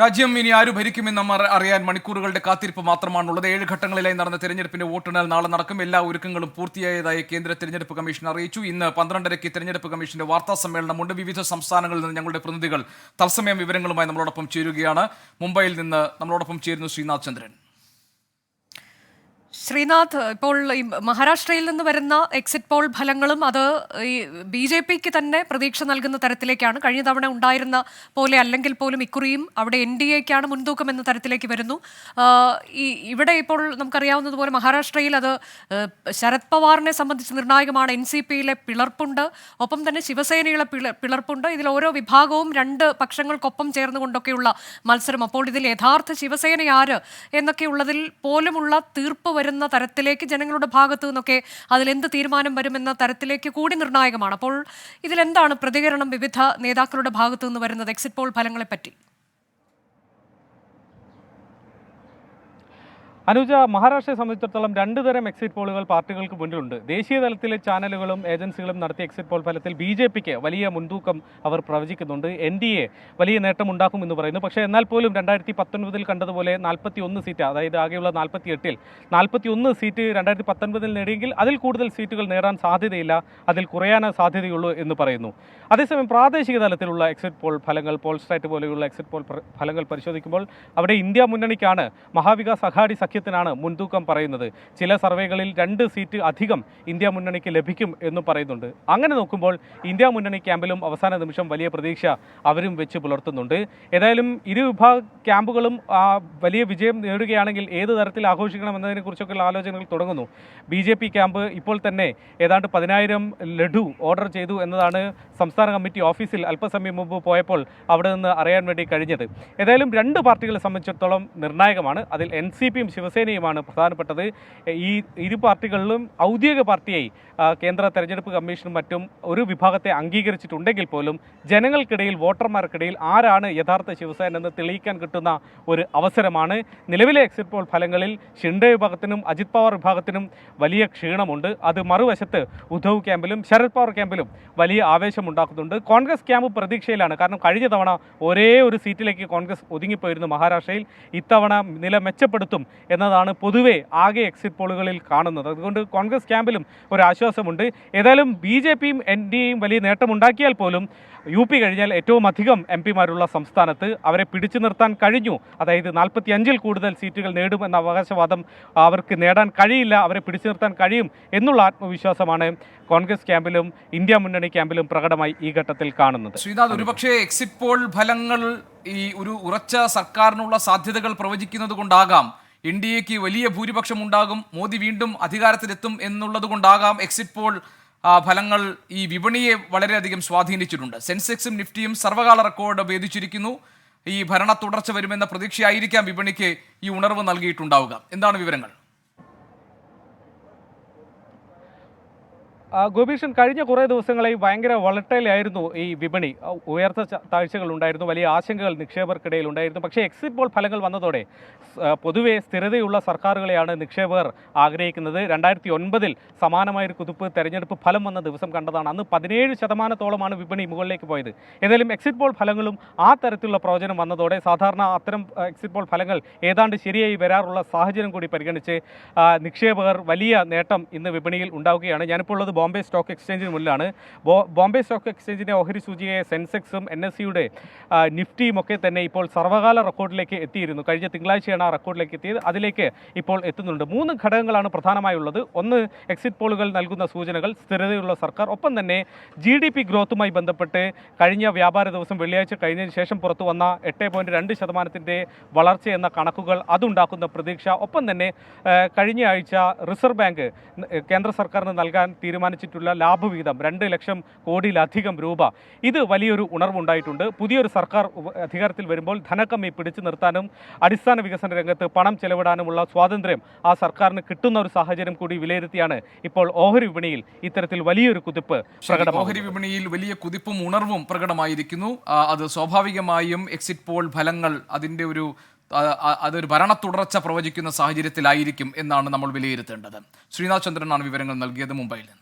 രാജ്യം ഇനി ആര് ഭരിക്കുമെന്ന് അറിയാൻ മണിക്കൂറുകളുടെ കാത്തിരിപ്പ് മാത്രമാണുള്ളത്. ഏഴ് ഘട്ടങ്ങളിലായി നടന്ന തെരഞ്ഞെടുപ്പിന്റെ വോട്ടെണ്ണൽ നാളെ നടക്കും. എല്ലാ ഒരുക്കങ്ങളും പൂർത്തിയായതായി കേന്ദ്ര തെരഞ്ഞെടുപ്പ് കമ്മീഷൻ അറിയിച്ചു. ഇന്ന് പന്ത്രണ്ടരയ്ക്ക് തെരഞ്ഞെടുപ്പ് കമ്മീഷന്റെ വാർത്താ സമ്മേളനമുണ്ട് വിവിധ സംസ്ഥാനങ്ങളിൽ നിന്ന് ഞങ്ങളുടെ പ്രതിനിധികൾ തത്സമയം വിവരങ്ങളുമായി നമ്മളോടൊപ്പം ചേരുകയാണ്. മുംബൈയിൽ നിന്ന് നമ്മളോടൊപ്പം ചേരുന്നു ശ്രീനാഥ് ചന്ദ്രൻ. ശ്രീനാഥ് ഇപ്പോൾ ഈ മഹാരാഷ്ട്രയിൽ നിന്ന് വരുന്ന എക്സിറ്റ് പോൾ ഫലങ്ങളും അത് ഈ ബി ജെ പിക്ക് തന്നെ പ്രതീക്ഷ നൽകുന്ന തരത്തിലേക്കാണ്. കഴിഞ്ഞ തവണ ഉണ്ടായിരുന്ന പോലെ അല്ലെങ്കിൽ പോലും ഇക്കുറിയും അവിടെ എൻ ഡി എക്കാണ് മുൻതൂക്കം എന്ന തരത്തിലേക്ക് വരുന്നു. ഈ ഇവിടെ ഇപ്പോൾ നമുക്കറിയാവുന്നതുപോലെ മഹാരാഷ്ട്രയിൽ അത് ശരത് പവാറിനെ സംബന്ധിച്ച് നിർണായകമാണ്. എൻ സി പിയിലെ പിളർപ്പുണ്ട്. ഒപ്പം തന്നെ ശിവസേനയിലെ പിള- പിളർപ്പുണ്ട്. ഇതിൽ ഓരോ വിഭാഗവും രണ്ട് പക്ഷങ്ങൾക്കൊപ്പം ചേർന്നുകൊണ്ടൊക്കെയുള്ള മത്സരം. അപ്പോൾ ഇതിൽ യഥാർത്ഥ ശിവസേന ആര് എന്നൊക്കെയുള്ളതിൽ പോലുമുള്ള തീർപ്പ് വരുന്ന തരത്തിലേക്ക് ജനങ്ങളുടെ ഭാഗത്തു നിന്നൊക്കെ അതിൽ എന്ത് തീരുമാനം വരുമെന്ന തരത്തിലേക്ക് കൂടി നിർണായകമാണ്. അപ്പോൾ ഇതിലെന്താണ് പ്രതികരണം വിവിധ നേതാക്കളുടെ ഭാഗത്തു നിന്ന് വരുന്നത്? എക്സിറ്റ് പോൾ ഫലങ്ങളെപ്പറ്റി. അനുജ മഹാരാഷ്ട്രയെ സംബന്ധിച്ചിടത്തോളം രണ്ട് തരം എക്സിറ്റ് പോളുകൾ പാർട്ടികൾക്ക് മുന്നിലുണ്ട്. ദേശീയ തലത്തിലെ ചാനലുകളും ഏജൻസികളും നടത്തിയ എക്സിറ്റ് പോൾ ഫലത്തിൽ ബി ജെ പിക്ക് വലിയ മുൻതൂക്കം അവർ പ്രവചിക്കുന്നുണ്ട്. എൻ ഡി എ വലിയ നേട്ടമുണ്ടാക്കും എന്ന് പറയുന്നു. പക്ഷേ എന്നാൽ പോലും രണ്ടായിരത്തി പത്തൊൻപതിൽ കണ്ടതുപോലെ നാൽപ്പത്തി ഒന്ന് സീറ്റ് അതായത് ആകെയുള്ള നാൽപ്പത്തി എട്ടിൽ നാൽപ്പത്തി ഒന്ന് സീറ്റ് രണ്ടായിരത്തി പത്തൊൻപതിൽ നേടിയെങ്കിൽ അതിൽ കൂടുതൽ സീറ്റുകൾ നേടാൻ സാധ്യതയില്ല അതിൽ കുറയാനേ സാധ്യതയുള്ളൂ എന്ന് പറയുന്നു. അതേസമയം പ്രാദേശിക തലത്തിലുള്ള എക്സിറ്റ് പോൾ ഫലങ്ങൾ പോൾ പോലെയുള്ള എക്സിറ്റ് പോൾ ഫലങ്ങൾ പരിശോധിക്കുമ്പോൾ അവിടെ ഇന്ത്യ മുന്നണിക്കാണ് മഹാവികാസ് അഘാടി സഖ്യത്തിനാണ് മുൻതൂക്കം പറയുന്നത്. ചില സർവേകളിൽ രണ്ട് സീറ്റ് അധികം ഇന്ത്യ മുന്നണിക്ക് ലഭിക്കും എന്ന് പറയുന്നുണ്ട്. അങ്ങനെ നോക്കുമ്പോൾ ഇന്ത്യ മുന്നണി ക്യാമ്പിലും അവസാന നിമിഷം വലിയ പ്രതീക്ഷ അവരും വെച്ച് പുലർത്തുന്നുണ്ട്. ഏതായാലും ഇരു വിഭാഗ ക്യാമ്പുകളും വലിയ വിജയം നേടുകയാണെങ്കിൽ ഏത് തരത്തിൽ ആഘോഷിക്കണം എന്നതിനെക്കുറിച്ചൊക്കെയുള്ള ആലോചനകൾ തുടങ്ങുന്നു. ബി ജെ പി ക്യാമ്പ് ഇപ്പോൾ തന്നെ ഏതാണ്ട് പതിനായിരം ലഡു ഓർഡർ ചെയ്തു എന്നതാണ് സംസ്ഥാന കമ്മിറ്റി ഓഫീസിൽ അല്പസമയം മുമ്പ് പോയപ്പോൾ അവിടെ നിന്ന് അറിയാൻ വേണ്ടി കഴിഞ്ഞത്. ഏതായാലും രണ്ട് പാർട്ടികളെ സംബന്ധിച്ചിടത്തോളം നിർണായകമാണ്. അതിൽ എൻ സി പിയും ശിവസേനയുമാണ് പ്രധാനപ്പെട്ടത്. ഈ ഇരു പാർട്ടികളിലും ഔദ്യോഗിക പാർട്ടിയായി കേന്ദ്ര തെരഞ്ഞെടുപ്പ് കമ്മീഷനും മറ്റും ഒരു വിഭാഗത്തെ അംഗീകരിച്ചിട്ടുണ്ടെങ്കിൽ പോലും ജനങ്ങൾക്കിടയിൽ വോട്ടർമാർക്കിടയിൽ ആരാണ് യഥാർത്ഥ ശിവസേന എന്ന് തെളിയിക്കാൻ കിട്ടുന്ന ഒരു അവസരമാണ്. നിലവിലെ എക്സിറ്റ് പോൾ ഫലങ്ങളിൽ ഷിൻഡെ വിഭാഗത്തിനും അജിത് പവാർ വിഭാഗത്തിനും വലിയ ക്ഷീണമുണ്ട്. അത് മറുവശത്ത് ഉദ്ധവ് ക്യാമ്പിലും ശരത് പവാർ ക്യാമ്പിലും വലിയ ആവേശമുണ്ടാക്കുന്നുണ്ട്. കോൺഗ്രസ് ക്യാമ്പ് പ്രതീക്ഷയിലാണ്. കാരണം കഴിഞ്ഞ തവണ ഒരേ ഒരു സീറ്റിലേക്ക് കോൺഗ്രസ് ഒതുങ്ങിപ്പോയിരുന്നു മഹാരാഷ്ട്രയിൽ. ഇത്തവണ നില മെച്ചപ്പെടുത്തും എന്നതാണ് പൊതുവേ ആകെ എക്സിറ്റ് പോളുകളിൽ കാണുന്നത്. അതുകൊണ്ട് കോൺഗ്രസ് ക്യാമ്പിലും ഒരു ആശ്വാസമുണ്ട്. ഏതായാലും ബി ജെ പിയും എൻ ഡി എയും വലിയ നേട്ടമുണ്ടാക്കിയാൽ പോലും യു പി കഴിഞ്ഞാൽ ഏറ്റവും അധികം എം പിമാരുള്ള സംസ്ഥാനത്ത് അവരെ പിടിച്ചു നിർത്താൻ കഴിഞ്ഞു. അതായത് നാൽപ്പത്തി അഞ്ചിൽ കൂടുതൽ സീറ്റുകൾ നേടും എന്ന അവകാശവാദം അവർക്ക് നേടാൻ കഴിയില്ല അവരെ പിടിച്ചു നിർത്താൻ കഴിയും എന്നുള്ള ആത്മവിശ്വാസമാണ് കോൺഗ്രസ് ക്യാമ്പിലും ഇന്ത്യ മുന്നണി ക്യാമ്പിലും പ്രകടമായി ഈ ഘട്ടത്തിൽ കാണുന്നത്. ശ്രീനാഥ് ഒരുപക്ഷെ എക്സിറ്റ് പോൾ ഫലങ്ങൾ ഈ ഒരു ഉറച്ച സർക്കാരിനുള്ള സാധ്യതകൾ പ്രവചിക്കുന്നത് കൊണ്ടാകാം എൻ ഡി എക്ക് വലിയ ഭൂരിപക്ഷം ഉണ്ടാകും. മോദി വീണ്ടും അധികാരത്തിലെത്തും എന്നുള്ളത് കൊണ്ടാകാം എക്സിറ്റ് പോൾ ഫലങ്ങൾ ഈ വിപണിയെ വളരെയധികം സ്വാധീനിച്ചിട്ടുണ്ട്. സെൻസെക്സും നിഫ്റ്റിയും സർവകാല റെക്കോർഡ് ഭേദിച്ചിരിക്കുന്നു. ഈ ഭരണ തുടർച്ച വരുമെന്ന പ്രതീക്ഷയായിരിക്കാം വിപണിക്ക് ഈ ഉണർവ് നൽകിയിട്ടുണ്ടാവുക. എന്താണ് വിവരങ്ങൾ? ഗോപീഷൻ കഴിഞ്ഞ കുറേ ദിവസങ്ങളായി ഭയങ്കര വളട്ടയിലായിരുന്നു ഈ വിപണി. ഉയർത്ത താഴ്ചകൾ ഉണ്ടായിരുന്നു വലിയ ആശങ്കകൾ നിക്ഷേപകർക്കിടയിൽ ഉണ്ടായിരുന്നു. പക്ഷേ എക്സിറ്റ് പോൾ ഫലങ്ങൾ വന്നതോടെ പൊതുവെ സ്ഥിരതയുള്ള സർക്കാരുകളെയാണ് നിക്ഷേപകർ ആഗ്രഹിക്കുന്നത്. രണ്ടായിരത്തി ഒൻപതിൽ സമാനമായൊരു കുതിപ്പ് തെരഞ്ഞെടുപ്പ് ഫലം വന്ന ദിവസം കണ്ടതാണ്. അന്ന് പതിനേഴ് ശതമാനത്തോളമാണ് വിപണി മുകളിലേക്ക് പോയത്. ഏതായാലും എക്സിറ്റ് പോൾ ഫലങ്ങളും ആ തരത്തിലുള്ള പ്രവചനം വന്നതോടെ സാധാരണ അത്തരം എക്സിറ്റ് പോൾ ഫലങ്ങൾ ഏതാണ്ട് ശരിയായി വരാറുള്ള സാഹചര്യം കൂടി പരിഗണിച്ച് നിക്ഷേപകർ വലിയ നേട്ടം ഇന്ന് വിപണിയിൽ ഉണ്ടാവുകയാണ്. ഞാനിപ്പോൾ ഉള്ളത് ബോംബെ സ്റ്റോക്ക് എക്സ്ചേഞ്ചിന് മുന്നിലാണ്. ബോംബെ സ്റ്റോക്ക് എക്സ്ചേഞ്ചിന്റെ ഓഹരി സൂചിയായ സെൻസെക്സും എൻ എസ് സിയുടെ നിഫ്റ്റിയും ഒക്കെ തന്നെ ഇപ്പോൾ സർവകാല റെക്കോർഡിലേക്ക് എത്തിയിരുന്നു. കഴിഞ്ഞ തിങ്കളാഴ്ചയാണ് ആ റെക്കോർഡിലേക്ക് എത്തിയത്. അതിലേക്ക് ഇപ്പോൾ എത്തുന്നുണ്ട്. മൂന്ന് ഘടകങ്ങളാണ് പ്രധാനമായുള്ളത്. ഒന്ന് എക്സിറ്റ് പോളുകൾ നൽകുന്ന സൂചനകൾ സ്ഥിരതയുള്ള സർക്കാർ ഒപ്പം തന്നെ ജി ഡി പി ഗ്രോത്തുമായി ബന്ധപ്പെട്ട് കഴിഞ്ഞ വ്യാപാര ദിവസം വെള്ളിയാഴ്ച കഴിഞ്ഞതിന് ശേഷം പുറത്തു വന്ന എട്ട് പോയിന്റ് രണ്ട് ശതമാനത്തിന്റെ വളർച്ച എന്ന കണക്കുകൾ അതുണ്ടാക്കുന്ന പ്രതീക്ഷ. ഒപ്പം തന്നെ കഴിഞ്ഞ ആഴ്ച റിസർവ് ബാങ്ക് കേന്ദ്ര സർക്കാരിന് നൽകാൻ തീരുമാനിച്ചിട്ടുള്ള ലാഭവിഹിതം രണ്ട് ലക്ഷം കോടിയിലധികം രൂപ. ഇത് വലിയൊരു ഉണർവുണ്ടായിട്ടുണ്ട്. പുതിയൊരു സർക്കാർ അധികാരത്തിൽ വരുമ്പോൾ ധനക്കമ്മി പിടിച്ചു നിർത്താനും അടിസ്ഥാന വികസന രംഗത്ത് പണം ചെലവിടാനുമുള്ള സ്വാതന്ത്ര്യം ആ സർക്കാരിന് കിട്ടുന്ന ഒരു സാഹചര്യം കൂടി വിലയിരുത്തിയാണ് ഇപ്പോൾ ഓഹരി വിപണിയിൽ ഇത്തരത്തിൽ വലിയൊരു കുതിപ്പ് ഓഹരി വിപണിയിൽ വലിയ കുതിപ്പും ഉണർവും പ്രകടമായിരിക്കുന്നു. അത് സ്വാഭാവികമായും എക്സിറ്റ് പോൾ ഫലങ്ങൾ അതിന്റെ ഒരു അതൊരു ഭരണ തുടർച്ച പ്രവചിക്കുന്ന സാഹചര്യത്തിലായിരിക്കും എന്നാണ് നമ്മൾ വിലയിരുത്തേണ്ടത്. ശ്രീനാഥ് ചന്ദ്രനാണ് വിവരങ്ങൾ നൽകിയത് മുംബൈയിൽ നിന്ന്.